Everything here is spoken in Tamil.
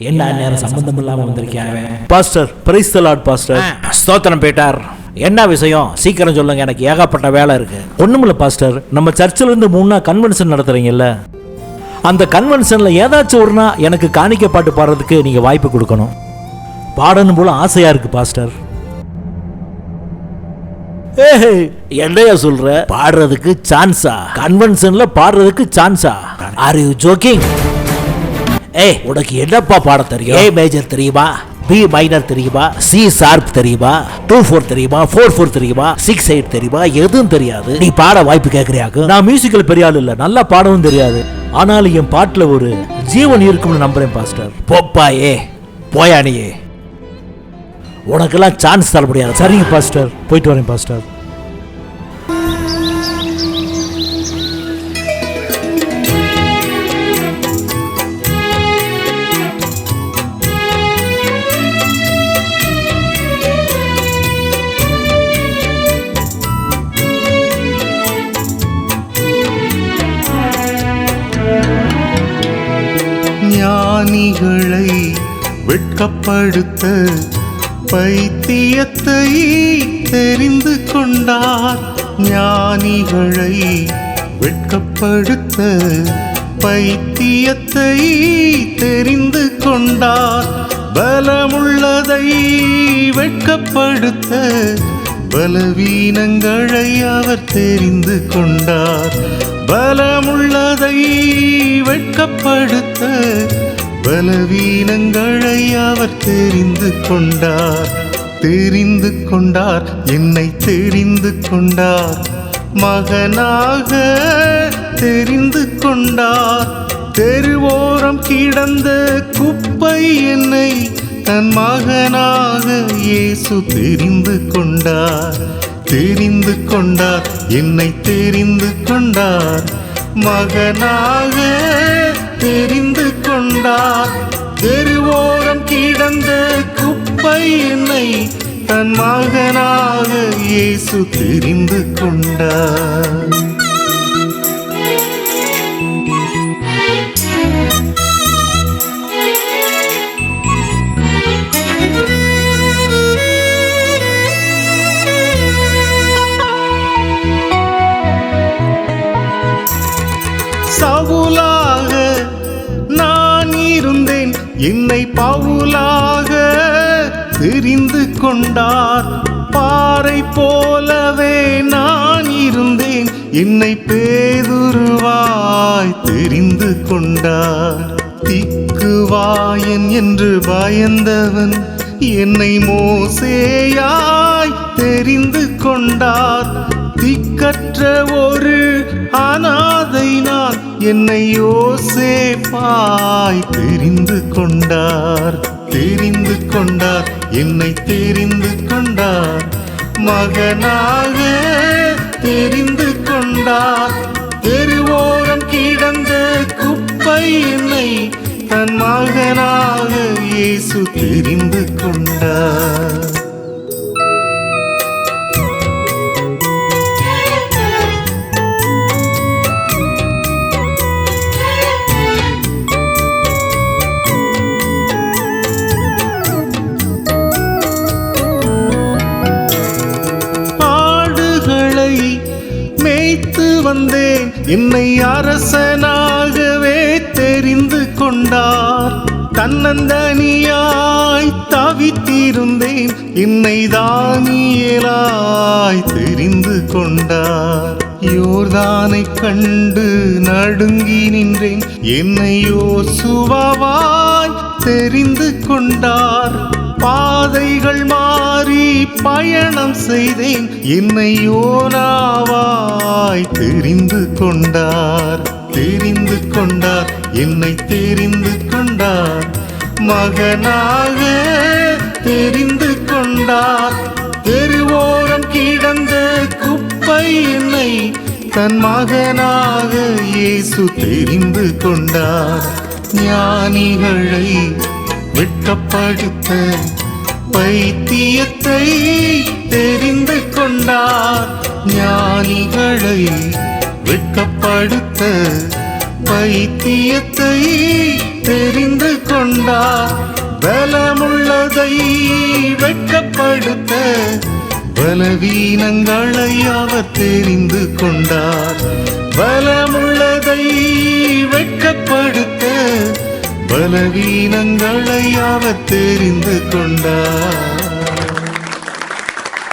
என்ன நேரம் சம்பந்தம் இல்லாம வந்திருக்காங்க pastor praise the lord pastor ஸ்தோத்திரம் பேட்டார். என்ன விஷயம்? சீக்கிரம் சொல்லுங்க எனக்கு ஏகப்பட்ட வேலை இருக்கு. ஒண்ணுமில்ல பாஸ்டர் நம்ம சர்ச்சில் இருந்து மூணா கன்வென்ஷன் நடத்துறீங்கல்ல? அந்த கன்வென்ஷன்ல ஏதாச்சும் ஒரு நாள் எனக்கு காணிக்க பாட்டு பாடுறதுக்கு நீங்க வாய்ப்பு கொடுக்கணும். பாடணும் போல ஆசையா இருக்கு பாஸ்டர் என்னையா சொல்ற? பாடுறதுக்கு சான்ஸா கன்வென்ஷன்ல பாடுறதுக்கு சான்ஸா ஆர் யூ ஜோக்கிங் ஏய். உனக்கு என்னப்பா பாட தெரியும்? ஏ மேஜர் தெரியுமா? பி மைனர் தெரியுமா? சி ஷார்ப் தெரியுமா? டூ ஃபோர் தெரியுமா? ஃபோர் ஃபோர் தெரியுமா? சிக்ஸ் எயிட் தெரியுமா? எதுவும் தெரியாது. நீ பாட வாய்ப்பு கேட்கறியாக்கு நான் மியூசிக்கல் பெரிய ஆள் இல்ல. நல்லா பாடவும் தெரியாது. ஆனாலும் என் பாட்டுல ஒரு ஜீவன் இருக்கும்னு நம்புறேன் பாஸ்டர். போப்பா ஏ போயானியே உனக்கெல்லாம் சான்ஸ் தர முடியாது. சரிங்க பாஸ்டர். போயிட்டு வரேன் பாஸ்டர். ஞானிகளை வெட்கப்படுத்த பைத்தியத்தை தெரிந்து கொண்டார். ஞானிகளை வெட்கப்படுத்த பைத்தியத்தை தெரிந்து கொண்டார். பலமுள்ளதை வெட்கப்படுத்த பலவீனங்களை அவர் தெரிந்து கொண்டார். பலமுள்ளதை வெட்கப்படுத்த பலவீனங்களை அவர் தெரிந்து கொண்டார். தெரிந்து கொண்டார். என்னை தெரிந்து கொண்டார். மகனாக தெரிந்து கொண்டார். தெருவோரம் கிடந்த குப்பை என்னை தன் மகனாக இயேசு தெரிந்து கொண்டார். தெரிந்து கொண்டார். என்னை தெரிந்து கொண்டார். மகனாக தெரிந்து கொண்டார். தெருவோரம் கிடந்த குப்பை என்னை தன் மகனாக இயேசு தெரிந்து கொண்டார். சவுலா இருந்தேன். என்னை பவுலாக தெரிந்து கொண்டார். பாறை போலவே நான் இருந்தேன். என்னை பேதுருவாய் தெரிந்து கொண்டார். திக்குவாயன் என்று பயந்தவன் என்னை மோசேயாய் தெரிந்து கொண்டார். திக்கற்ற ஒரு அனாதை என்னை யோசேப்பாய் தெரிந்து கொண்டார் தெரிந்து கொண்டார் என்னை தெரிந்து கொண்டார். மகனாக தெரிந்து கொண்டார் தெருவோரம் கிடந்த குப்பை என்னை தன் மகனாக இயேசு தெரிந்து கொண்டார். வந்தேன். என்னை அரசனாகவே தெரிந்து கொண்டார். தன்னந்தனியாய் தவித்திருந்தேன். என்னை தானியலாய் தெரிந்து கொண்டார். யோர்தானை கண்டு நடுங்கி நின்றேன். என்னை யோசுவாவாய் தெரிந்து கொண்டார். பாதைகள் மாறி பயணம் செய்தேன். என்னை யோனாவாய் தெரிந்து கொண்டார். தெரிந்து கொண்டார். என்னை தெரிந்து கொண்டார். மகனாக தெரிந்து கொண்டார். தெருவோரம் கிடந்த குப்பை என்னை தன் மகனாக இயேசு தெரிந்து கொண்டார். ஞானிகளை வெட்கப்படுத்த வைத்தியத்தை தெரிந்து கொண்டார். ஞானிகளை வெட்கப்படுத்த வைத்தியத்தை தெரிந்து கொண்டார். பலமுள்ளதை வெட்கப்படுத்த பலவீனங்களை அவர் தெரிந்து கொண்டார். பலமுள்ளதை வெட்கப்படுத்த பலவீனங்களை அவர் தெரிந்து கொண்டார்.